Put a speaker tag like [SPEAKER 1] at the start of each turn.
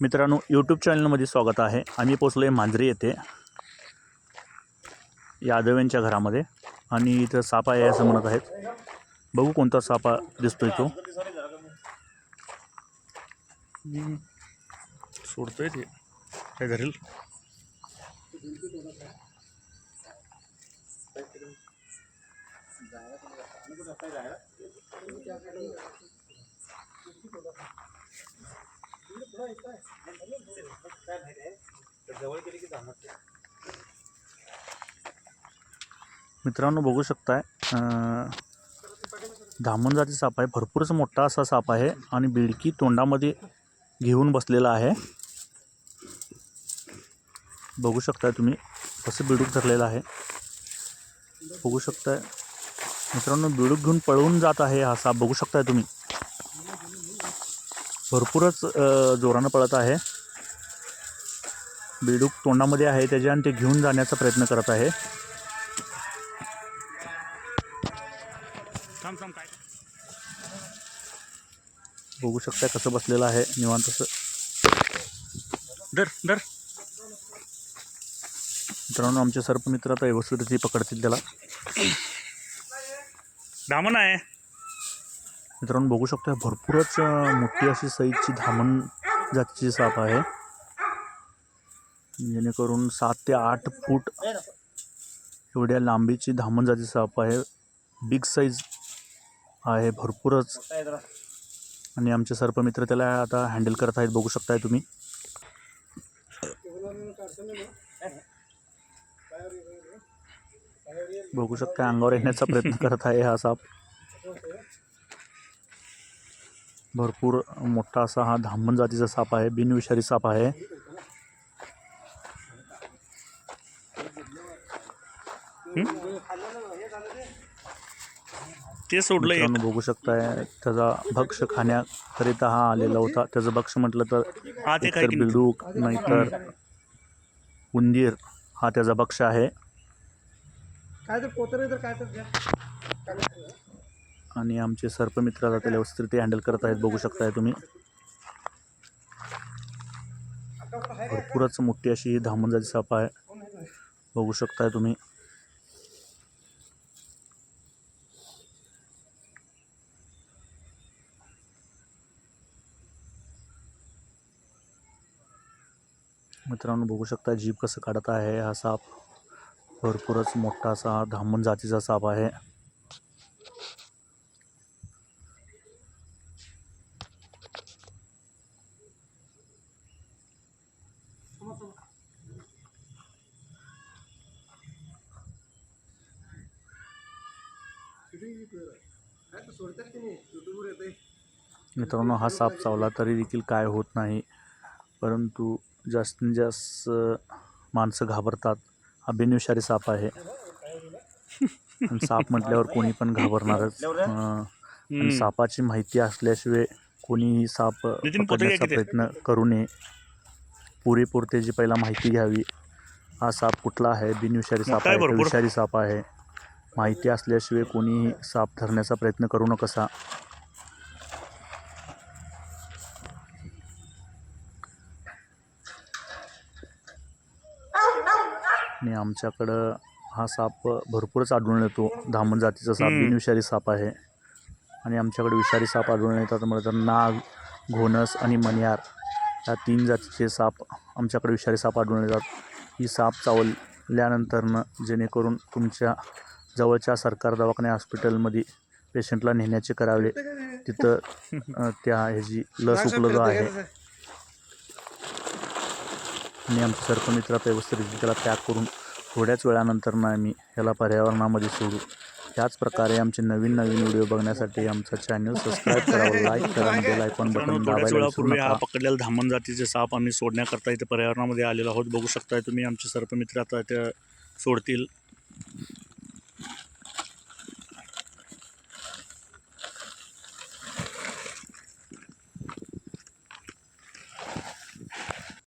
[SPEAKER 1] मित्रांनो यूट्यूब चॅनलमध्ये स्वागत आहे. आम्ही पोचलो आहे मांजरी येथे यादव यांच्या घरामध्ये. आणि इथं सापा आहे असं म्हणत आहेत. बघू कोणता सापा दिसतोय तो. सोडतोय ते. काय धरेल मित्रांनो बघू शकताय धामण जाती साप आहे. भरपूरच मोठा असा साप आहे आणि बिडकी तोंडामध्ये घेऊन बसलेला आहे. बघू शकताय तुम्ही कसं बिडूक धरलेलं आहे. बघू शकताय. मित्रांनो बिडूक घेऊन पळवून जात आहे हा साप. बघू शकताय तुम्ही. भरपूरच जोरानं पळत आहे. बिडूक तोंडामध्ये आहे त्याच्या आणि ते घेऊन जाण्याचा प्रयत्न करत आहे. बघू शकता कसं बसलेलं आहे निवांत डर डर मित्रांनो आमचे सर्पमित्र आता व्यवस्थित पकडतील त्याला. धामण आहे. मित्रांनो बघू शकतो भरपूरच मोठी अशी साईजची धामण जातीची साप आहे. जेणेकरून सात ते आठ फूट एवढ्या लांबीची धामण जाती साप आहे. बिग साईज आहे भरपूरच. आणि आमचे सर्पमित्र त्याला आता हँडल करत आहेत बघू शकताय तुम्ही. बघू शकता अंगावर येण्याचा प्रयत्न करत आहे हा साप. भरपूर मोठा असा हा धामण जातीचा साप आहे बिनविषारी साप आहे. ते सोडलं बघू शकताय त्याचा भक्ष खाण्याकरिता हा आलेला होता. त्याचं भक्ष म्हटलं तर बिल्डूक नाहीतर उंदीर हा त्याचा भक्ष आहे.
[SPEAKER 2] काय तर पोतर तर काय तर
[SPEAKER 1] आणि आमचे सर्पमित्र आता त्याला व्यवस्थित हँडल करत आहेत. बघू शकताय तुम्ही. भरपूरच मोठी अशी ही धामणजाची साप आहे. बघू शकताय तुम्ही. मित्रांनो बघू शकता जीभ कसं काढत आहे हा साप. भरपूरच मोठा असा धामण जातीचा साप आहे
[SPEAKER 2] काय तर सोडतात की नाही युट्यूबवर येते
[SPEAKER 1] मित्रांनो हा साप चावला तरी देखील काय होत नाही. परंतु जास्तीत जास्त माणसं घाबरतात. हा बिनविषारी साप आहे. साप म्हटल्यावर कोणी पण घाबरणारच. सापाची माहिती असल्याशिवाय कोणीही साप पकडण्याचा. प्रयत्न करू नये. पुरेपूर त्याची पहिला माहिती घ्यावी. हा साप कुठला आहे? बिनविषारी साप
[SPEAKER 3] आहे.
[SPEAKER 1] विषारी साप आहे. माहिती असल्याशिवाय कोणीही साप धरण्याचा प्रयत्न करू नकसा आणि आमच्याकडं हा साप भरपूरच आढळून येतो. धामण जातीचा साप. बिनविषारी साप आहे. आणि आमच्याकडे विषारी साप आढळून येतात. म्हणजे तर नाग घोणस आणि मण्यार या तीन जातीचे साप आमच्याकडे विषारी साप आढळून येतात. ही साप चावल्यानंतरनं जेणेकरून तुमच्या जवळच्या सरकार दवाखान्या हॉस्पिटलमध्ये पेशंटला नेण्याचे करावे. तिथं त्या ह्याची लस उपलब्ध आहे. आणि आमचे सर्पमित्र आता व्यवस्थित त्याला पॅक करून थोड्याच वेळानंतर ना आम्ही ह्याला पर्यावरणामध्ये सोडू. त्याच प्रकारे आमचे नवीन नवीन व्हिडिओ बघण्यासाठी आमचा चॅनल सबस्क्राईब करावं लाईक करा बेल आयकॉन बटन
[SPEAKER 3] थोड्याच वेळापूर्वी हा पकडलेला धामण जातीचे साप आम्ही सोडण्याकरता इथे पर्यावरणामध्ये आलेलो आहोत. बघू शकताय तुम्ही आमचे सर्पमित्र आता ते सोडतील.